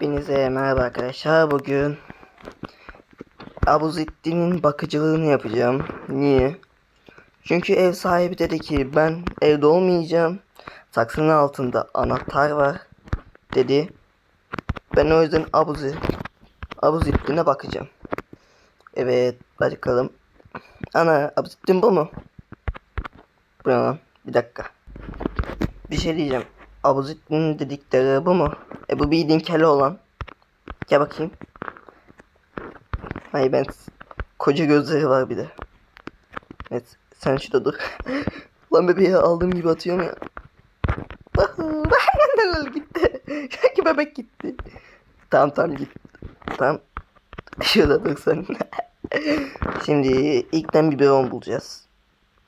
Hepinize merhaba arkadaşlar. Bugün Abuzittin'in bakıcılığını yapacağım. Niye? Çünkü ev sahibi dedi ki ben evde olmayacağım. Saksının altında anahtar var dedi. Ben o yüzden Abuzi Abuzittin'e bakacağım. Evet bakalım. Ana Abuzittin bu mu? Bu? Bir dakika. Bir şey diyeceğim. Abuzittin dedikleri bu mu? E bu bildiğin kele olan. Gel bakayım. Hayır ben koca gözleri var bir de. Evet sen şurada dur. Lan bebeği aldığım gibi atıyorum ya. gitti. Sanki bebek gitti. Tamam tamam git. Tamam. Şurada dur sen. Şimdi ilkten biberon bulacağız.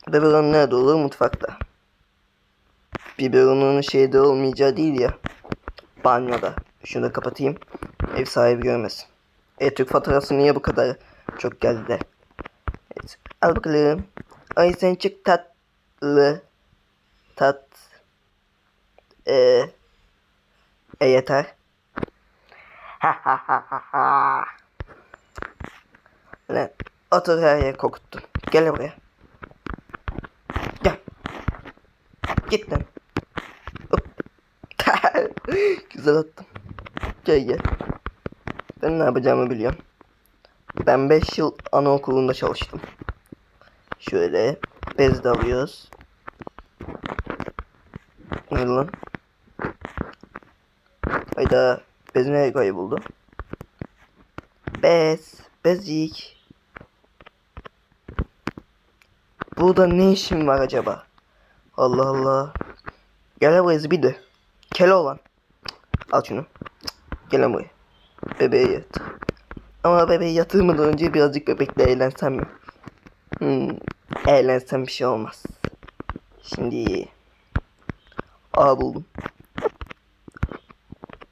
Biberon nerede olur? Mutfakta. Biberonun şeyde olmayacağı değil ya. Banyoda. Şunu da kapatayım. Ev sahibi görmesin. E Türk faturası niye bu kadar çok geldi de. Evet. Al bakalım. Ay sen çok tatlı. Tat. E. E yeter. Ha ha ha ha ha. Lan otur her yere kokuttun. Gel buraya. Gel. Git. Güzel attım. Gel gel. Ben ne yapacağımı biliyorum. Ben 5 yıl anaokulunda çalıştım. Şöyle bez de alıyoruz. Ne lan? Hayda bez nereye kayboldu? Bez. Bezik. Burada ne işim var acaba? Allah Allah. Gel buraya bir de. Kele olan. Al şunu. Gel buraya. Bebeğe yat. Ama bebeği yatırmadan önce birazcık bebekle eğlensem mi? Hmm, eğlensem bir şey olmaz. Şimdi... Aa buldum.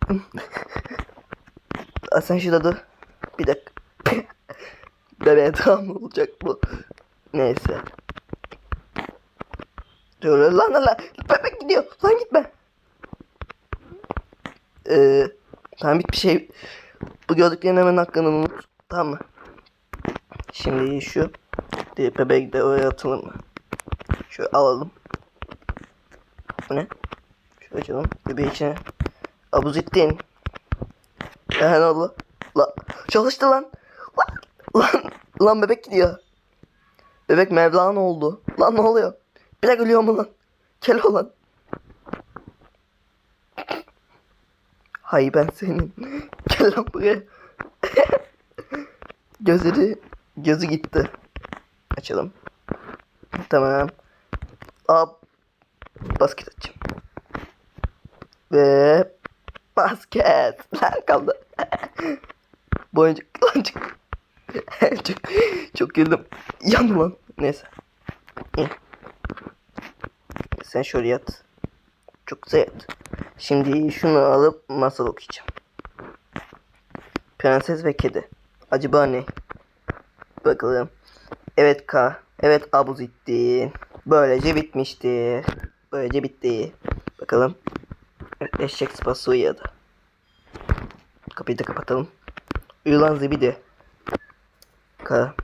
Aa, sen şurada dur. Bir dakika. Bebeğe mı olacak bu? Neyse. Dur lan lan. Bebek gidiyor. Lan gitme. Ee, tamam bir şey. Bu gördüklerin hemen hakkını unut. Tamam mı? Şimdi şu. Bebek de oraya atılır mı? Şöyle alalım. Bu ne? Şöyle açalım. Bebeği içine. Abuzittin. Yani Allah. La. Çalıştı lan. Lan. Lan. Lan bebek gidiyor. Bebek Mevlana oldu. Lan ne oluyor? Bir de gülüyor mu lan? Kel olan. Hay ben senin. Gel lan buraya. Gözleri, gözü gitti. Açalım. Tamam. Hop. Basket açayım. Ve basket. Lan kaldı. Boyuncuk lan çık. çok, çok güldüm. Yandım lan. Neyse. Sen şöyle yat. Çok güzel yat. Şimdi şunu alıp masal okuyacağım. Prenses ve kedi. Acaba ne? Bakalım. Evet K. Evet Abuzittin. Böylece bitmiştir. Böylece bitti. Bakalım. Eşek sıpası uyuyordu. Kapıyı da kapatalım. Uyulan zibidi. K.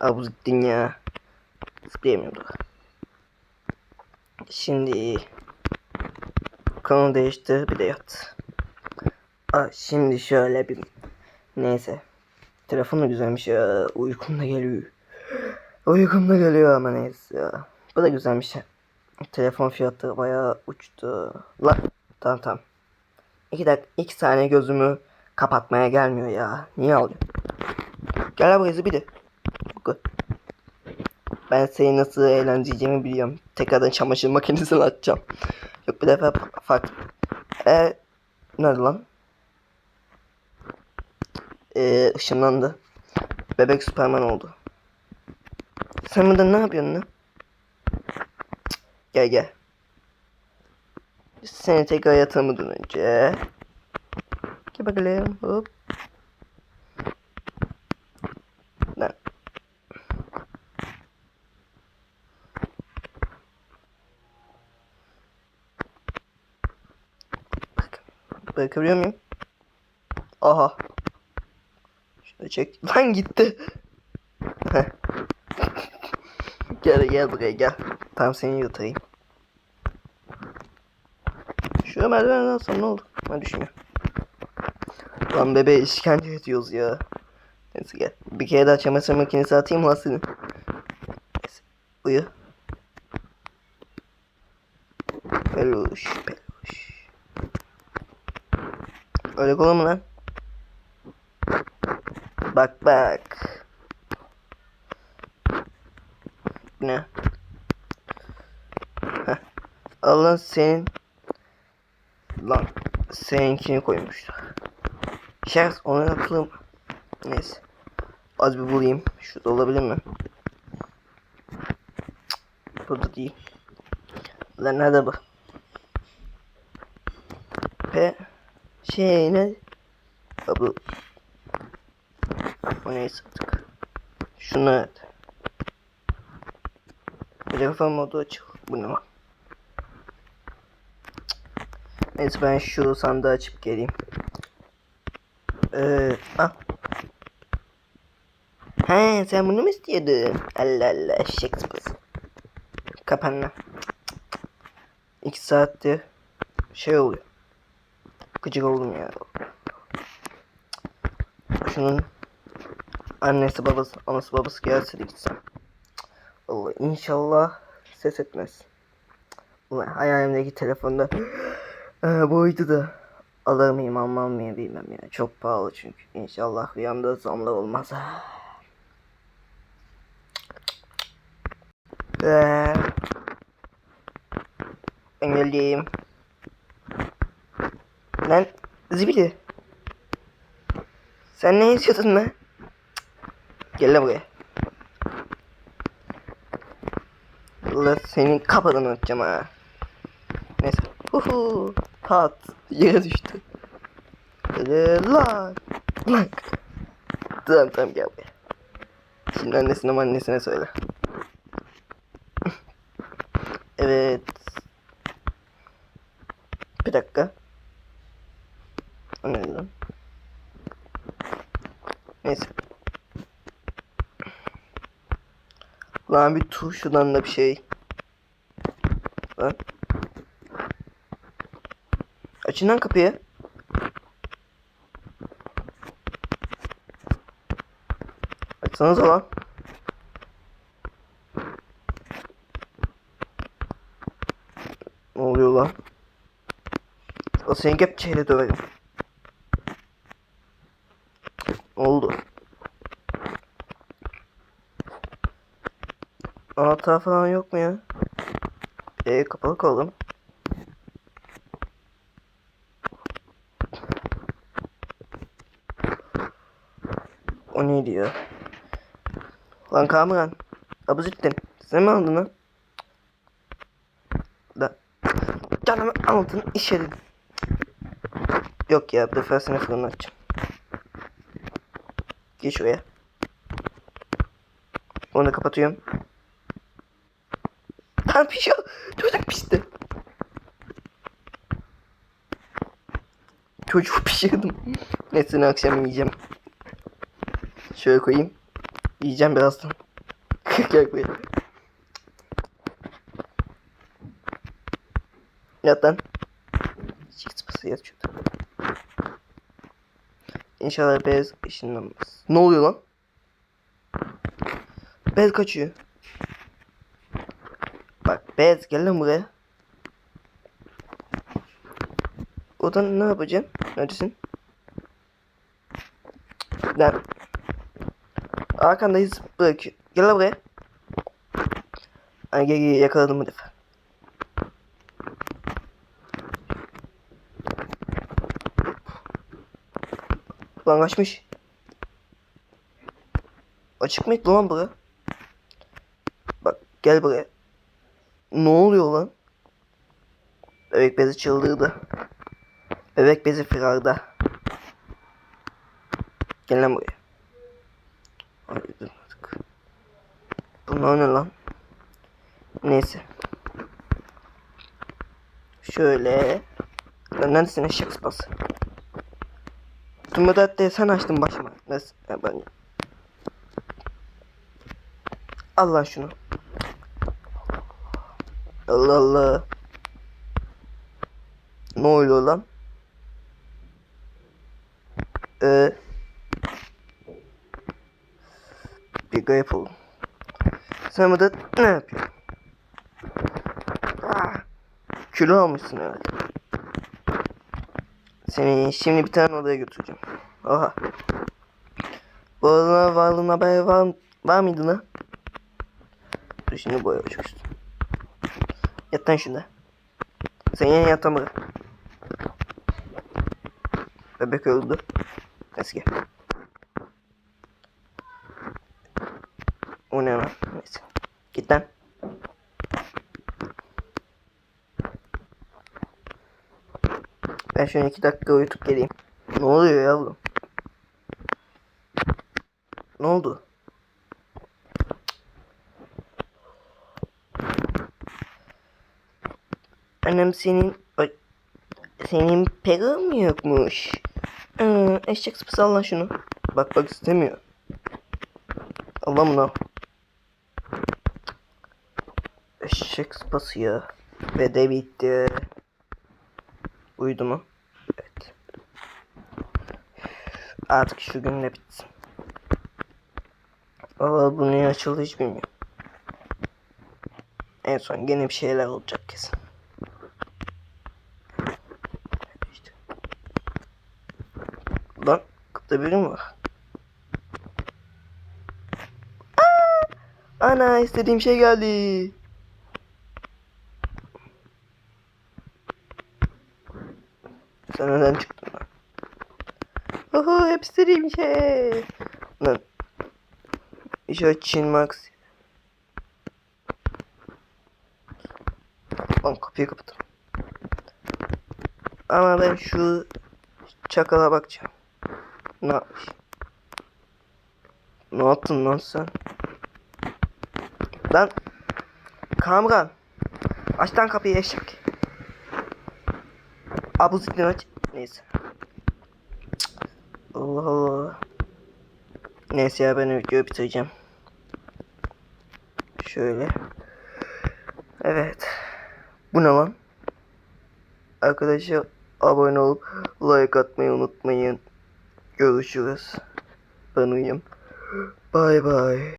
Abuzittin ya. Zıplayamıyordu. Şimdi konu değiştir bir de yat. Aa, şimdi şöyle bir neyse. Telefon da güzelmiş ya. Uykum da geliyor. Uykum da geliyor ama neyse ya. Bu da güzelmiş. Telefon fiyatı bayağı uçtu. La tamam tamam. İki dakika iki saniye gözümü kapatmaya gelmiyor ya. Niye alıyor? Gel buraya bir de. Ben seni nasıl eğlendireceğimi biliyorum. Tekrardan çamaşır makinesini açacağım. Yok bir defa farklı. E nerede lan? Ee, ışınlandı. Bebek Süperman oldu. Sen burada ne yapıyorsun lan? Gel gel. Seni tekrar yatırmadan önce. Gel bakalım. Hop. Bırakabiliyor muyum? Aha. Şunu çek. Lan gitti. Gel gel buraya gel. Tam seni yutayım. Şuraya merdiven alsam ne olur? Ben düşünüyorum. Lan bebeğe işkence ediyoruz ya. Neyse gel. Bir kere daha çamaşır makinesi atayım lan seni. Neyse. Uyu. Öyle kolay mu lan? Bak bak. Ne? Heh. Allah senin lan seninkini koymuşlar. Şers onu aklım. Neyse. Az bir bulayım. Şurada olabilir mi? Cık, Burada değil. Lan nerede bu? Şey ne? Bu. O neyse artık. Şunu. Telefon modu açık. Bu ne. Neyse ben şu sandığı açıp geleyim. Ee, ah. He sen bunu mu istiyordun? Allah Allah eşek sıpası. Kapan lan. İki saattir şey oluyor. Gıcık oldum ya. Şunun annesi babası anası babası gelse de gitsem. Allah inşallah ses etmez. Ulan hayalimdeki telefonda ee, buydu da alır mıyım almam mıyım bilmem ya. Çok pahalı çünkü. İnşallah rüyamda zamlar olmaz. Ee, ben geldim. Lan zibidi. Sen ne istiyordun lan? Gel lan buraya. Allah senin kafanı atacağım ha. Neyse. Huhu. Pat. Yere düştü. Lan. Lan. Tamam tamam gel buraya. Şimdi annesine annesine söyle. evet. Bir dakika. O ne lan? Neyse. Lan bir tuşundan da bir şey. Lan. Açın lan kapıyı. Açsanıza lan. Ne oluyor lan? O seni kepçeyle döverim. Oldu. Anahtar falan yok mu ya? E kapalı kaldım. O neydi ya? Lan Kamuran. Abuzettin. Sen mi aldın lan? Da. Canımı aldın işedin. Yok ya bu defa seni fırına açacağım. Geç şuraya. Onu da kapatıyorum. Lan pişiyor. Çocuk pişti. Çocuğu pişirdim. Neyse akşam yiyeceğim. Şöyle koyayım. Yiyeceğim birazdan. Gel buraya. Yat lan. Çift sıpası yatıyor. İnşallah bez ışınlanmaz. Ne oluyor lan? Bez kaçıyor. Bak bez gel lan buraya. Oradan ne yapacaksın? Neredesin? Lan. Arkandayız bırakıyor. Gel lan buraya. Ay yakaladım bu defa. Lan kaçmış. Açık mıydı lan bura? Bak gel buraya. Ne oluyor lan? Bebek bezi çıldırdı. Bebek bezi firarda. Gel lan buraya. Ay dur artık. Bunlar ne lan? Neyse. Şöyle. Neredesin eşek sıpası? Üstümü de de sen açtın başıma. Nasıl? Ben... Al lan şunu. Allah Allah. Ne oluyor lan? Ee, bir garip oldu. Sen burada ne yapıyorsun? Ah, kilo almışsın herhalde. Seni şimdi bir tane odaya götüreceğim. Oha. Bu arada varlığın haberi var, var mıydı lan? Dur şimdi boya üstü. Yat lan şunda. Sen yine yatamadın. Bebek öldü. Neyse gel. O ne lan? Neyse. Git lan. Ben şöyle iki dakika uyutup geleyim. Ne oluyor yavrum? Ne oldu? Annem senin senin perin mi yokmuş? Ee, eşek sıpası al lan şunu. Bak bak istemiyor. Al lan bunu al. Eşek sıpası ya. Ve de bitti. Uyudu mu? Evet. Artık şu gün de bitsin. Valla bu niye açıldı hiç bilmiyorum. En son gene bir şeyler olacak kesin. İşte. Lan kıpta biri mi var? Aa! Ana istediğim şey geldi. Sen neden çıktın lan? Oho hep istediğim şey. Lan. İşte Çin Max. Lan kapıyı kapatalım. Ama ben şu çakala bakacağım. Ne yapmış? Ne yaptın lan sen? Lan Kamran Aç lan kapıyı eşek Abuzikten aç Neyse. Allah Allah. Neyse ya ben videoyu bitireceğim. Şöyle. Evet. Bu ne lan? Arkadaşlar abone olup like atmayı unutmayın. Görüşürüz. Ben uyuyayım. Bye bye